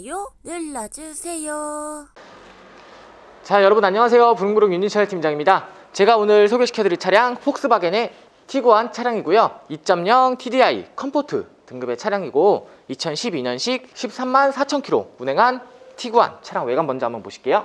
좋아요 눌러주세요. 자 여러분 안녕하세요. 부릉부릉 윤인철 팀장입니다. 제가 오늘 소개시켜드릴 차량 폭스바겐의 티구안 차량이고요. 2.0 TDI 컴포트 등급의 차량이고 2012년식 13만 4천 킬로 운행한 티구안 차량 외관 먼저 한번 보실게요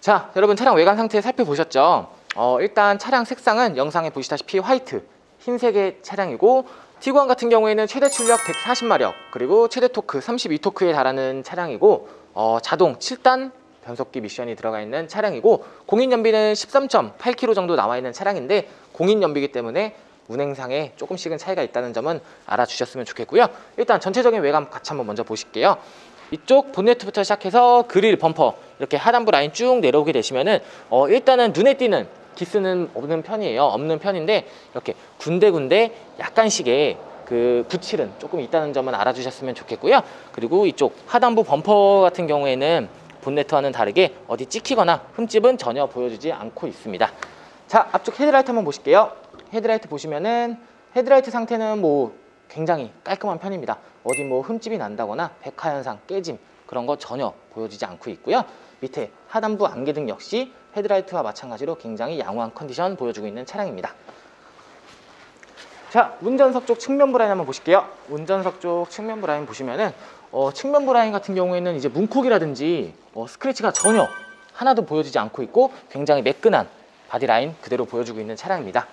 자 여러분 차량 외관 상태 살펴보셨죠? 어, 일단 차량 색상은 영상에 보시다시피 화이트 흰색의 차량이고 티구안 같은 경우에는 최대 출력 140마력 그리고 최대 토크 32토크에 달하는 차량이고 어, 자동 7단 변속기 미션이 들어가 있는 차량이고 공인 연비는 13.8km 정도 나와 있는 차량인데 공인 연비이기 때문에 운행상에 조금씩은 차이가 있다는 점은 알아주셨으면 좋겠고요. 일단 전체적인 외관 같이 한번 먼저 보실게요 이쪽 본네트부터 시작해서 그릴 범퍼 이렇게 하단부 라인 쭉 내려오게 되시면은 어, 일단은 눈에 띄는 기스는 없는 편이에요. 없는 편인데 이렇게 군데군데 약간씩의 그 붙일은 조금 있다는 점은 알아주셨으면 좋겠고요. 그리고 이쪽 하단부 범퍼 같은 경우에는 본네트와는 다르게 어디 찍히거나 흠집은 전혀 보여주지 않고 있습니다. 자 앞쪽 헤드라이트 한번 보실게요. 헤드라이트 보시면은 헤드라이트 상태는 뭐 굉장히 깔끔한 편입니다. 어디 뭐 흠집이 난다거나 백화 현상 깨짐 그런 거 전혀 보여지지 않고 있고요. 밑에 하단부 안개 등 역시 헤드라이트와 마찬가지로 굉장히 양호한 컨디션 보여주고 있는 차량입니다. 자 운전석 쪽 측면부 라인 한번 보실게요. 운전석 쪽 측면부 라인 보시면은 어, 측면부 라인 같은 경우에는 이제 문콕이라든지 어, 스크래치가 전혀 하나도 보여지지 않고 있고 굉장히 매끈한 바디 라인 그대로 보여주고 있는 차량입니다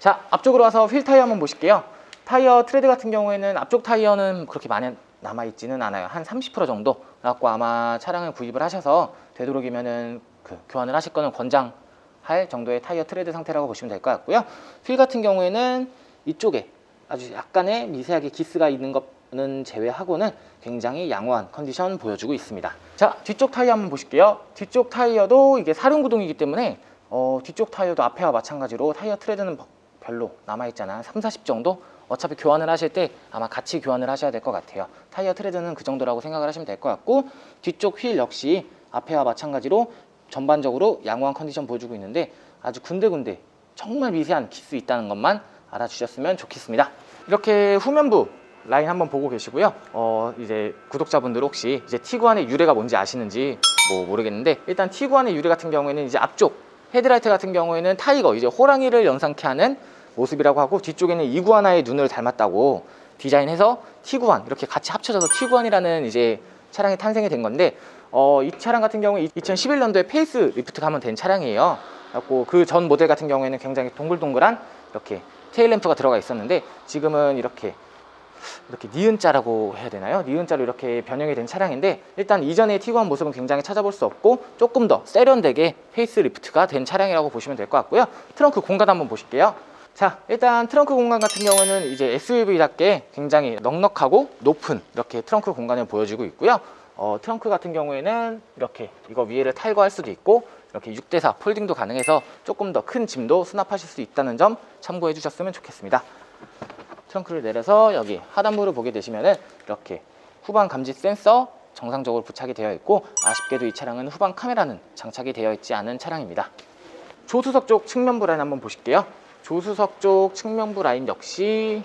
자 앞쪽으로 와서 휠 타이어 한번 보실게요. 타이어 트레드 같은 경우에는 앞쪽 타이어는 그렇게 많이 남아있지는 않아요. 한 30% 정도. 갖고 아마 차량을 구입을 하셔서 되도록이면은 그 교환을 하실 거는 권장할 정도의 타이어 트레드 상태라고 보시면 될 것 같고요. 휠 같은 경우에는 이쪽에 아주 약간의 미세하게 기스가 있는 것은 제외하고는 굉장히 양호한 컨디션 보여주고 있습니다. 자 뒤쪽 타이어 한번 보실게요. 뒤쪽 타이어도 이게 사륜구동이기 때문에 어, 뒤쪽 타이어도 앞에와 마찬가지로 타이어 트레드는 별로 남아있잖아요 3, 40 정도? 어차피 교환을 하실 때 아마 같이 교환을 하셔야 될 것 같아요. 타이어 트레드는 그 정도라고 생각을 하시면 될 것 같고 뒤쪽 휠 역시 앞에와 마찬가지로 전반적으로 양호한 컨디션 보여주고 있는데 아주 군데군데 정말 미세한 기스 있다는 것만 알아주셨으면 좋겠습니다. 이렇게 후면부 라인 한번 보고 계시고요. 어 이제 구독자분들 혹시 이제 티구안의 유래가 뭔지 아시는지 뭐 모르겠는데 일단 티구안의 유래 같은 경우에는 이제 앞쪽 헤드라이트 같은 경우에는 타이거 이제 호랑이를 연상케 하는 모습이라고 하고 뒤쪽에는 이구아나의 눈을 닮았다고 디자인해서 티구안 이렇게 같이 합쳐져서 티구안이라는 이제 차량이 탄생이 된 건데 어, 이 차량 같은 경우에 2011년도에 페이스 리프트가 한번 된 차량이에요. 그래갖고 그 전 모델 같은 경우에는 굉장히 동글동글한 이렇게 테일 램프가 들어가 있었는데 지금은 이렇게 이렇게 니은자라고 해야 되나요? 니은자로 이렇게 변형이 된 차량인데 일단 이전의 티구안 모습은 굉장히 찾아볼 수 없고 조금 더 세련되게 페이스 리프트가 된 차량이라고 보시면 될 것 같고요. 트렁크 공간 한번 보실게요. 자 일단 트렁크 공간 같은 경우는 이제 SUV답게 굉장히 넉넉하고 높은 이렇게 트렁크 공간을 보여주고 있고요. 어, 트렁크 같은 경우에는 이렇게 이거 위에를 탈거할 수도 있고 이렇게 6대4 폴딩도 가능해서 조금 더 큰 짐도 수납하실 수 있다는 점 참고해 주셨으면 좋겠습니다. 트렁크를 내려서 여기 하단부를 보게 되시면은 이렇게 후방 감지 센서 정상적으로 부착이 되어 있고 아쉽게도 이 차량은 후방 카메라는 장착이 되어 있지 않은 차량입니다. 조수석 쪽 측면부 라인 한번 보실게요 조수석 쪽 측면부 라인 역시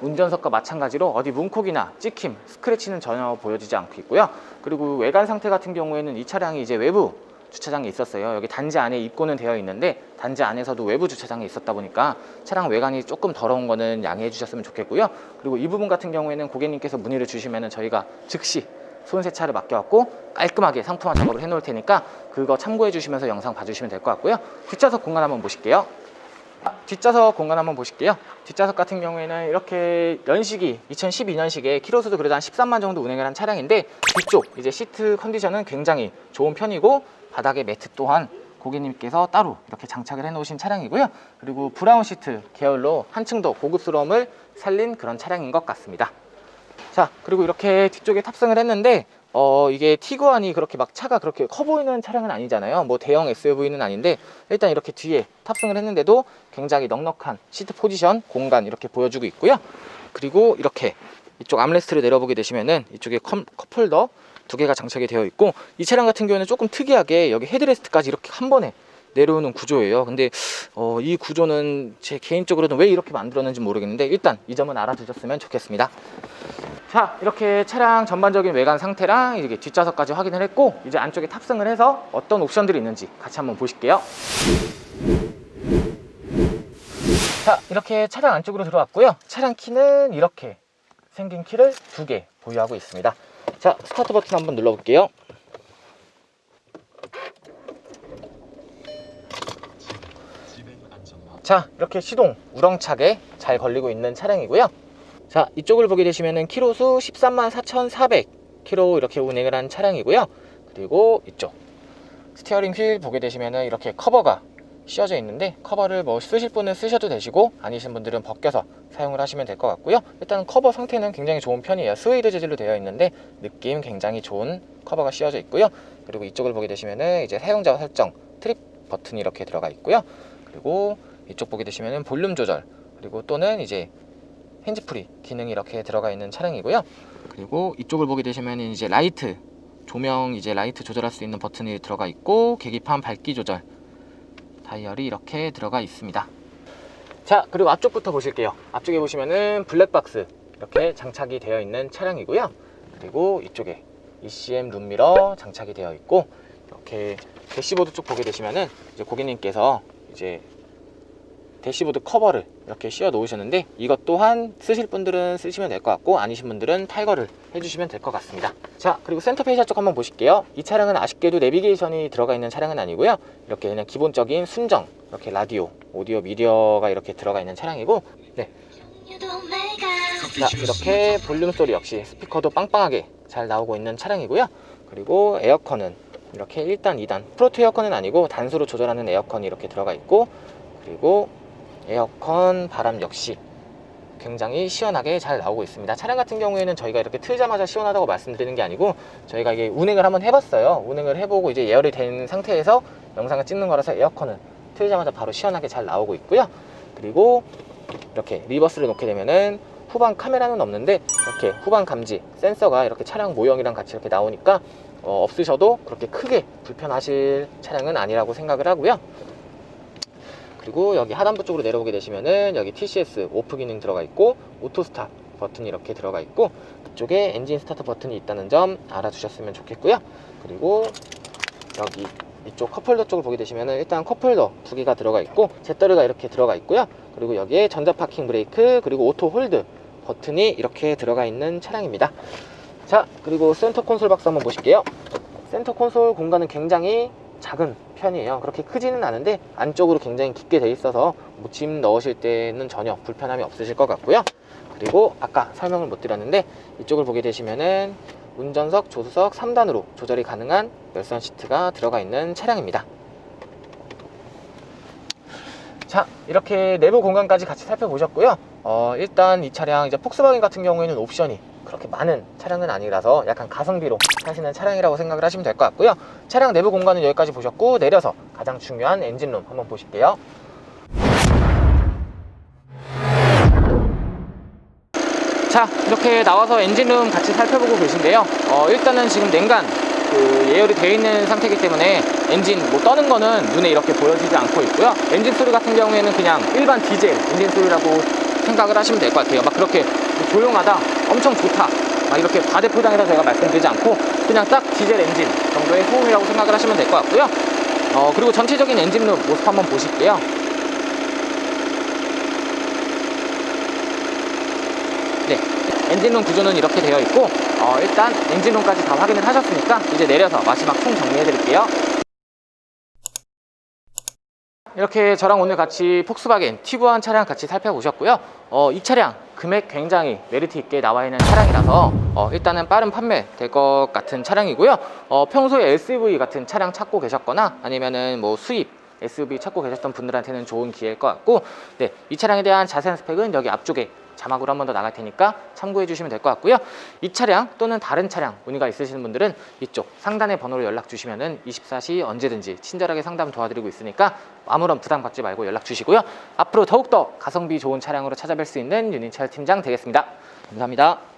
운전석과 마찬가지로 어디 문콕이나 찍힘, 스크래치는 전혀 보여지지 않고 있고요. 그리고 외관 상태 같은 경우에는 이 차량이 이제 외부 주차장에 있었어요. 여기 단지 안에 입고는 되어 있는데 단지 안에서도 외부 주차장에 있었다 보니까 차량 외관이 조금 더러운 거는 양해해 주셨으면 좋겠고요. 그리고 이 부분 같은 경우에는 고객님께서 문의를 주시면 저희가 즉시 손세차를 맡겨갖고 깔끔하게 상품화 작업을 해놓을 테니까 그거 참고해 주시면서 영상 봐주시면 될 것 같고요. 뒷좌석 공간 한번 보실게요. 아, 뒷좌석 공간 한번 보실게요 뒷좌석 같은 경우에는 이렇게 연식이 2012년식에 키로수도 그래도 한 13만 정도 운행을 한 차량인데 뒤쪽 이제 시트 컨디션은 굉장히 좋은 편이고 바닥에 매트 또한 고객님께서 따로 이렇게 장착을 해 놓으신 차량이고요. 그리고 브라운 시트 계열로 한층 더 고급스러움을 살린 그런 차량인 것 같습니다. 자, 그리고 이렇게 뒤쪽에 탑승을 했는데 어, 이게 티구안이 그렇게 막 차가 그렇게 커 보이는 차량은 아니잖아요. 뭐 대형 SUV는 아닌데 일단 이렇게 뒤에 탑승을 했는데도 굉장히 넉넉한 시트 포지션, 공간 이렇게 보여주고 있고요. 그리고 이렇게 이쪽 암레스트를 내려보게 되시면은 이쪽에 컵, 컵홀더 두 개가 장착이 되어 있고 이 차량 같은 경우에는 조금 특이하게 여기 헤드레스트까지 이렇게 한 번에 내려오는 구조예요. 근데 어, 이 구조는 제 개인적으로는 왜 이렇게 만들었는지 모르겠는데 일단 이 점은 알아두셨으면 좋겠습니다. 자 이렇게 차량 전반적인 외관 상태랑 이렇게 뒷좌석까지 확인을 했고 이제 안쪽에 탑승을 해서 어떤 옵션들이 있는지 같이 한번 보실게요. 자 이렇게 차량 안쪽으로 들어왔고요. 차량 키는 이렇게 생긴 키를 두 개 보유하고 있습니다. 자 스타트 버튼 한번 눌러볼게요. 자 이렇게 시동 우렁차게 잘 걸리고 있는 차량이고요 자 이쪽을 보게 되시면은 키로수 13만 4,400 키로 이렇게 운행을 한 차량이고요. 그리고 이쪽 스티어링 휠 보게 되시면은 이렇게 커버가 씌워져 있는데 커버를 뭐 쓰실 분은 쓰셔도 되시고 아니신 분들은 벗겨서 사용을 하시면 될 것 같고요. 일단 커버 상태는 굉장히 좋은 편이에요. 스웨이드 재질로 되어 있는데 느낌 굉장히 좋은 커버가 씌워져 있고요. 그리고 이쪽을 보게 되시면은 이제 사용자 설정 트립 버튼이 이렇게 들어가 있고요. 그리고 이쪽 보게 되시면은 볼륨 조절 그리고 또는 이제 핸즈프리 기능이 이렇게 들어가 있는 차량이고요. 그리고 이쪽을 보게 되시면 이제 라이트 조명 이제 라이트 조절할 수 있는 버튼이 들어가 있고 계기판 밝기 조절 다이얼이 이렇게 들어가 있습니다. 자 그리고 앞쪽부터 보실게요. 앞쪽에 보시면은 블랙박스 이렇게 장착이 되어 있는 차량이고요. 그리고 이쪽에 ECM 룸미러 장착이 되어 있고 이렇게 대시보드 쪽 보게 되시면은 이제 고객님께서 이제 대시보드 커버를 이렇게 씌워 놓으셨는데 이것 또한 쓰실 분들은 쓰시면 될 것 같고 아니신 분들은 탈거를 해주시면 될 것 같습니다. 자 그리고 센터 페이샤 쪽 한번 보실게요. 이 차량은 아쉽게도 내비게이션이 들어가 있는 차량은 아니고요. 이렇게 그냥 기본적인 순정 이렇게 라디오 오디오 미디어가 이렇게 들어가 있는 차량이고 네. 자 이렇게 볼륨 소리 역시 스피커도 빵빵하게 잘 나오고 있는 차량이고요. 그리고 에어컨은 이렇게 1단 2단. 프로트 에어컨은 아니고 단수로 조절하는 에어컨이 이렇게 들어가 있고 그리고 에어컨 바람 역시 굉장히 시원하게 잘 나오고 있습니다. 차량 같은 경우에는 저희가 이렇게 틀자마자 시원하다고 말씀드리는 게 아니고 저희가 이게 운행을 한번 해봤어요. 운행을 해보고 이제 예열이 된 상태에서 영상을 찍는 거라서 에어컨은 틀자마자 바로 시원하게 잘 나오고 있고요. 그리고 이렇게 리버스를 놓게 되면은 후방 카메라는 없는데 이렇게 후방 감지 센서가 이렇게 차량 모형이랑 같이 이렇게 나오니까 어, 없으셔도 그렇게 크게 불편하실 차량은 아니라고 생각을 하고요. 그리고 여기 하단부 쪽으로 내려오게 되시면은 여기 TCS 오프 기능 들어가 있고 오토 스탑 버튼이 이렇게 들어가 있고 이쪽에 엔진 스타트 버튼이 있다는 점 알아두셨으면 좋겠고요. 그리고 여기 이쪽 컵홀더 쪽을 보게 되시면은 일단 컵홀더 두 개가 들어가 있고 잿더리가 이렇게 들어가 있고요. 그리고 여기에 전자 파킹 브레이크 그리고 오토 홀드 버튼이 이렇게 들어가 있는 차량입니다. 자 그리고 센터 콘솔 박스 한번 보실게요. 센터 콘솔 공간은 굉장히 작은 편이에요. 그렇게 크지는 않은데 안쪽으로 굉장히 깊게 돼 있어서 뭐 짐 넣으실 때는 전혀 불편함이 없으실 것 같고요. 그리고 아까 설명을 못 드렸는데 이쪽을 보게 되시면은 운전석, 조수석 3단으로 조절이 가능한 열선 시트가 들어가 있는 차량입니다. 자, 이렇게 내부 공간까지 같이 살펴보셨고요. 어, 일단 이 차량 이제 폭스바겐 같은 경우에는 옵션이 그렇게 많은 차량은 아니라서 약간 가성비로 사시는 차량이라고 생각을 하시면 될 것 같고요. 차량 내부 공간은 여기까지 보셨고 내려서 가장 중요한 엔진룸 한번 보실게요. 자 이렇게 나와서 엔진룸 같이 살펴보고 계신데요 어, 일단은 지금 냉간 그 예열이 되어 있는 상태이기 때문에 엔진 뭐 떠는 거는 눈에 이렇게 보여지지 않고 있고요 엔진 소리 같은 경우에는 그냥 일반 디젤 엔진 소리라고 생각을 하시면 될 것 같아요. 막 그렇게 조용하다 엄청 좋다 막 이렇게 과대포장해서 제가 말씀드리지 않고 그냥 딱 디젤 엔진 정도의 소음이라고 생각을 하시면 될 것 같고요. 어, 그리고 전체적인 엔진 룸 모습 한번 보실게요. 네, 엔진룸 구조는 이렇게 되어 있고 어, 일단 엔진룸까지 다 확인을 하셨으니까 이제 내려서 마지막 총 정리해 드릴게요 이렇게 저랑 오늘 같이 폭스바겐 티구안 차량 같이 살펴보셨고요. 어, 이 차량 금액 굉장히 메리트 있게 나와 있는 차량이라서 어, 일단은 빠른 판매 될 것 같은 차량이고요. 어, 평소에 SUV 같은 차량 찾고 계셨거나 아니면은 뭐 수입 SUV 찾고 계셨던 분들한테는 좋은 기회일 것 같고 네, 이 차량에 대한 자세한 스펙은 여기 앞쪽에 자막으로 한 번 더 나갈 테니까 참고해 주시면 될 것 같고요. 이 차량 또는 다른 차량 문의가 있으시는 분들은 이쪽 상단의 번호로 연락 주시면은 24시 언제든지 친절하게 상담 도와드리고 있으니까 아무런 부담 갖지 말고 연락 주시고요. 앞으로 더욱더 가성비 좋은 차량으로 찾아뵐 수 있는 윤인철 팀장 되겠습니다. 감사합니다.